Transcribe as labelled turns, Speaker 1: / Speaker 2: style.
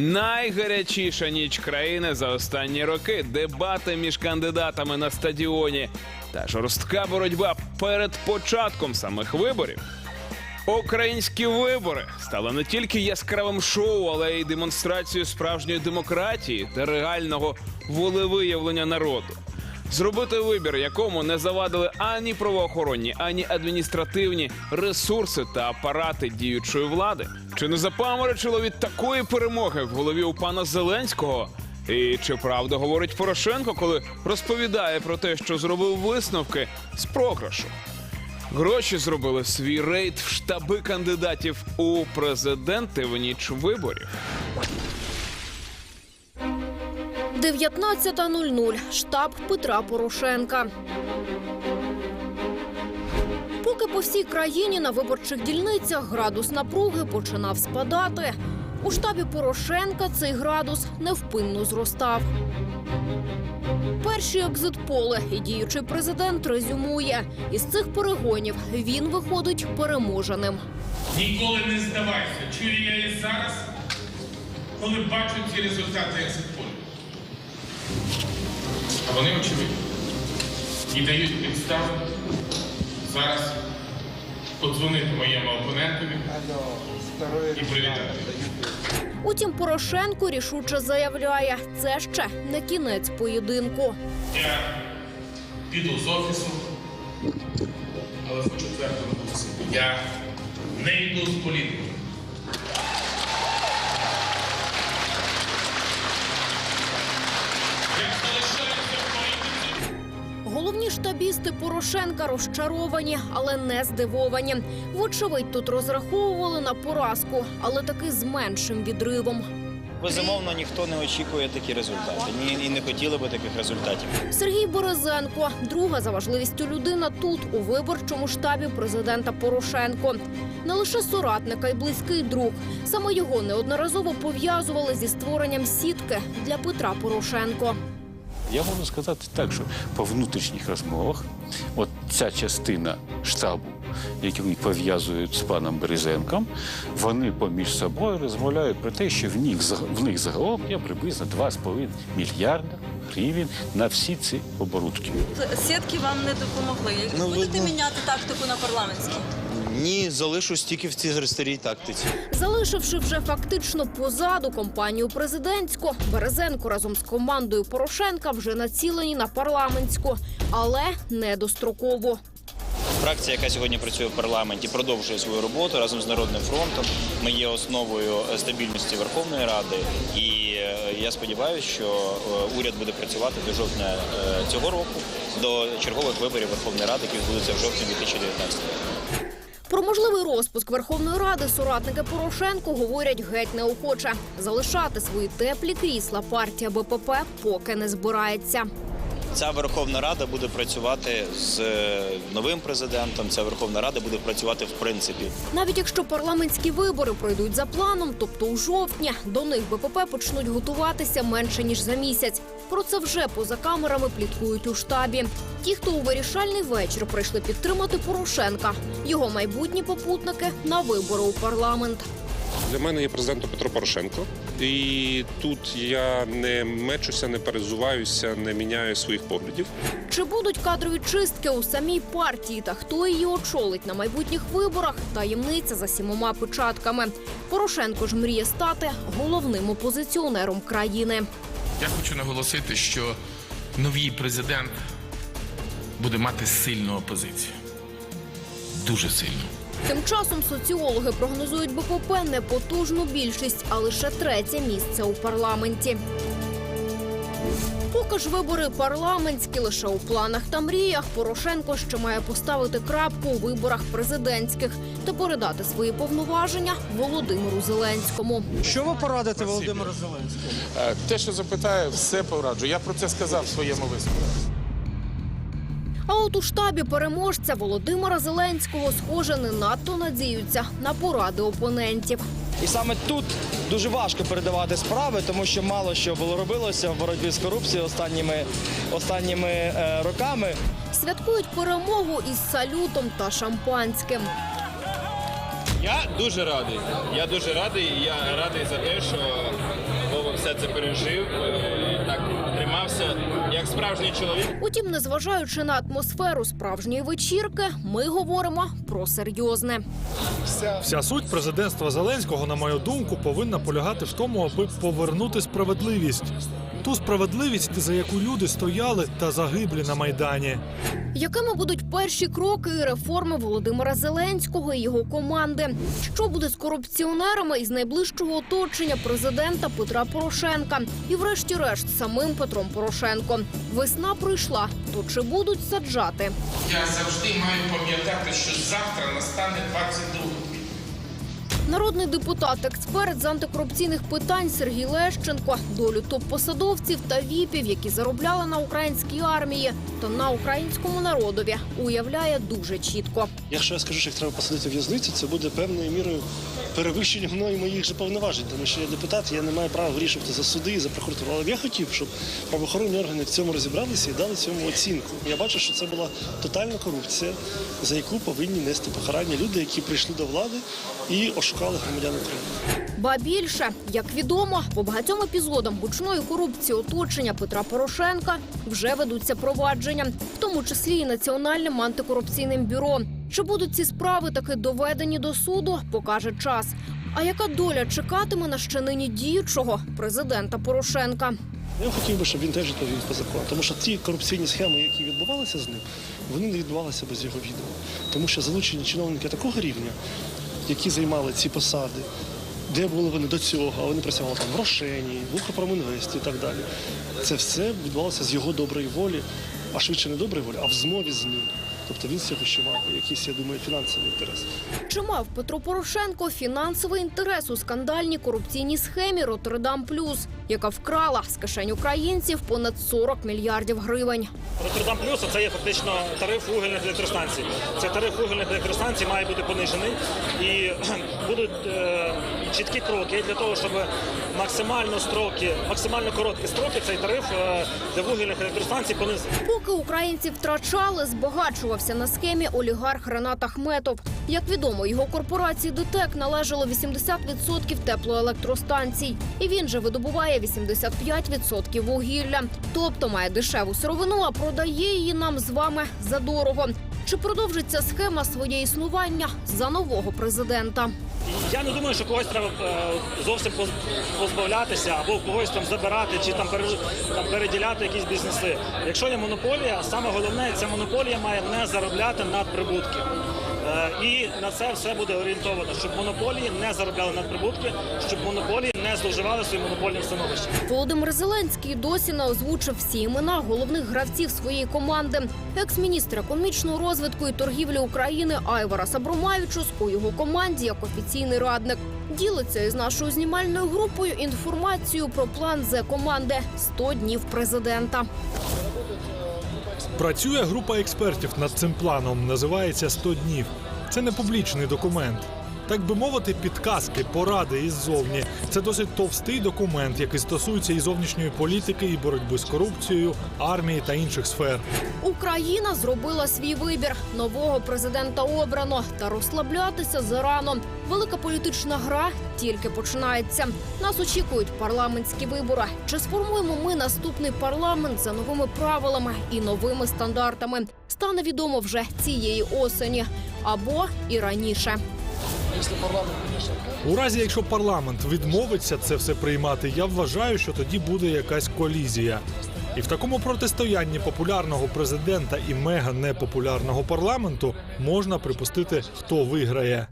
Speaker 1: Найгарячіша ніч країни за останні роки. Дебати між кандидатами на стадіоні та жорстка боротьба перед початком самих виборів. Українські вибори стали не тільки яскравим шоу, але й демонстрацією справжньої демократії та реального волевиявлення народу. Зробити вибір, якому не завадили ані правоохоронні, ані адміністративні ресурси та апарати діючої влади. Чи не запаморочило від такої перемоги в голові у пана Зеленського? І чи правда говорить Порошенко, коли розповідає про те, що зробив висновки з програшу? Гроші зробили свій рейд в штаби кандидатів у президенти в ніч виборів.
Speaker 2: 19.00. Штаб Петра Порошенка. Поки по всій країні на виборчих дільницях градус напруги починав спадати. У штабі Порошенка цей градус невпинно зростав. Перші екзитполи і діючий президент резюмує. Із цих перегонів він виходить переможеним.
Speaker 3: Ніколи не здавайся. Чую я і зараз, коли бачу ці результати екзитполю. Вони очевидні. І дають підстави зараз подзвонити моєму опонентові і привітати.
Speaker 2: Утім, Порошенко рішуче заявляє, це ще не кінець поєдинку.
Speaker 3: Я піду з офісу, але хочу твердо наголосити. Я не йду з політики.
Speaker 2: Штабісти Порошенка розчаровані, але не здивовані. Вочевидь, тут розраховували на поразку, але таки з меншим відривом.
Speaker 4: Безумовно, ніхто не очікує такі результати. Ні, і не хотіли би таких результатів.
Speaker 2: Сергій Борозенко, друга за важливістю людина тут, у виборчому штабі президента Порошенко. Не лише соратника й близький друг. Саме його неодноразово пов'язували зі створенням сітки для Петра Порошенко.
Speaker 5: Я можу сказати так, що по внутрішніх розмовах, от ця частина штабу, яку пов'язують з паном Березенком, вони поміж собою розмовляють про те, що в них, в них загалом є приблизно 2,5 мільярда гривень на всі ці оборудки.
Speaker 6: Сітки вам не допомогли.
Speaker 4: Ну,
Speaker 6: Будете
Speaker 4: видно.
Speaker 6: міняти тактику на парламентській?
Speaker 4: Ні, залишусь тільки в цій старій тактиці.
Speaker 2: Залишивши вже фактично позаду компанію президентську, Березенко разом з командою Порошенка вже націлені на парламентську, але не достроково.
Speaker 4: Фракція, яка сьогодні працює в парламенті, продовжує свою роботу разом з Народним фронтом. Ми є основою стабільності Верховної Ради, і е, я сподіваюся, що е, уряд буде працювати до жовтня е, цього року, до чергових виборів Верховної Ради, які відбудуться в жовтні 2019 року.
Speaker 2: Про можливий розпуск Верховної Ради соратники Порошенко говорять геть неохоче. Залишати свої теплі крісла партія БПП поки не збирається.
Speaker 4: Ця Верховна Рада буде працювати з е, новим президентом. Ця Верховна Рада буде працювати в принципі.
Speaker 2: Навіть якщо парламентські вибори пройдуть за планом, тобто у жовтні, до них БПП почнуть готуватися менше ніж за місяць. Про це вже поза камерами пліткують у штабі. Ті, хто у вирішальний вечір прийшли підтримати Порошенка, його майбутні попутники на вибори у парламент.
Speaker 7: Для мене є президентом Петро Порошенко, і тут я не мечуся, не перезуваюся, не міняю своїх поглядів.
Speaker 2: Чи будуть кадрові чистки у самій партії та хто її очолить на майбутніх виборах? Таємниця за сімома печатками. Порошенко ж мріє стати головним опозиціонером країни.
Speaker 3: Я хочу наголосити, що новий президент буде мати сильну опозицію. Дуже сильну.
Speaker 2: Тим часом соціологи прогнозують БПП не потужну більшість, а лише третє місце у парламенті. Поки ж вибори парламентські лише у планах та мріях, Порошенко ще має поставити крапку у виборах президентських та передати свої повноваження Володимиру Зеленському.
Speaker 8: Що ви порадите Володимиру Зеленському?
Speaker 3: Е, Те, що запитає, все пораджу. Я про це сказав в своєму виступі.
Speaker 2: А от у штабі переможця Володимира Зеленського, схоже, не надто надіються на поради опонентів.
Speaker 8: І саме тут дуже важко передавати справи, тому що мало що було робилося в боротьбі з корупцією останніми, останніми е, роками.
Speaker 2: Святкують перемогу із салютом та шампанським.
Speaker 9: Я дуже радий. Я дуже радий. Я радий за те, що все це пережив, е, так тримався справжній чоловік.
Speaker 2: Утім, незважаючи на атмосферу справжньої вечірки, ми говоримо про серйозне.
Speaker 10: Вся суть президентства Зеленського, на мою думку, повинна полягати в тому, аби повернути справедливість. Ту справедливість, за яку люди стояли та загиблі на майдані.
Speaker 2: Якими будуть перші кроки і реформи Володимира Зеленського і його команди? Що буде з корупціонерами із найближчого оточення президента Петра Порошенка? І, врешті-решт, самим Петром Порошенком. Весна прийшла. То чи будуть саджати?
Speaker 3: Я завжди маю пам'ятати, що завтра настане 22 квітня.
Speaker 2: Народний депутат, експерт з антикорупційних питань Сергій Лещенко долю топ-посадовців та віпів, які заробляли на українській армії та на українському народові, уявляє дуже чітко.
Speaker 11: Якщо я скажу, що їх треба посадити в в'язницю, це буде певною мірою перевищення мною моїх же повноважень, тому що я депутат, я не маю права вирішувати за суди і за прокуратуру. Але я хотів, щоб правоохоронні органи в цьому розібралися і дали цьому оцінку. Я бачу, що це була тотальна корупція, за яку повинні нести покарання люди, які прийшли до влади і ошукали громадян України.
Speaker 2: Ба більше, як відомо, по багатьом епізодам гучної корупції оточення Петра Порошенка вже ведуться провадження, в тому числі і національним антикорупційним бюро. Чи будуть ці справи таки доведені до суду, покаже час. А яка доля чекатиме на ще нині діючого президента Порошенка?
Speaker 11: Я хотів би, щоб він теж відповів по закону, тому що ті корупційні схеми, які відбувалися з ним, вони не відбувалися без його відома. Тому що залучені чиновники такого рівня, які займали ці посади, де були вони до цього, а вони працювали там в Рошені, в Укрпромінвесті і так далі. Це все відбувалося з його доброї волі, а швидше не доброї волі, а в змові з ним. Тобто він з цього ще мав якийсь, я думаю, фінансовий інтерес.
Speaker 2: Чи мав Петро Порошенко фінансовий інтерес у скандальній корупційній схемі Роттердам Плюс, яка вкрала з кишень українців понад 40 мільярдів гривень?
Speaker 12: Роттердам Плюс це є фактично тариф вугільних електростанцій. Цей тариф вугільних електростанцій має бути понижений і будуть е, чіткі кроки для того, щоб максимально строки, максимально короткі строки цей тариф е, для вугільних електростанцій понизити.
Speaker 2: Поки українці втрачали, збагачувався на схемі олігарх Ренат Ахметов. Як відомо, його корпорації ДТЕК належало 80% теплоелектростанцій, і він же видобуває 85% вугілля. Тобто має дешеву сировину, а продає її нам з вами за дорого. Чи продовжиться схема своє існування за нового президента?
Speaker 12: Я не думаю, що когось треба е, зовсім позбавлятися або когось там забирати чи там переділяти якісь бізнеси. Якщо є монополія, саме головне, ця монополія має не заробляти надприбутки. Е, І на це все буде орієнтовано, щоб монополії не заробляли надприбутки, щоб монополії не зловживали своїм монопольним становищем.
Speaker 2: Володимир Зеленський досі не озвучив всі імена головних гравців своєї команди. Екс-міністр економічного розвитку і торгівлі України Айвара Сабромавічус у його команді як офіційний радник. Ділиться із нашою знімальною групою інформацією про план з команди «100 днів президента.
Speaker 10: Працює група експертів над цим планом. Називається «100 днів. Це не публічний документ. Так би мовити, підказки, поради іззовні. Це досить товстий документ, який стосується і зовнішньої політики, і боротьби з корупцією, армії та інших сфер.
Speaker 2: Україна зробила свій вибір. Нового президента обрано та розслаблятися зарано. Велика політична гра тільки починається. Нас очікують парламентські вибори. Чи сформуємо ми наступний парламент за новими правилами і новими стандартами? Стане відомо вже цієї осені або і раніше.
Speaker 10: У разі, якщо парламент відмовиться це все приймати, я вважаю, що тоді буде якась колізія. І в такому протистоянні популярного президента і мега непопулярного парламенту можна припустити, хто виграє.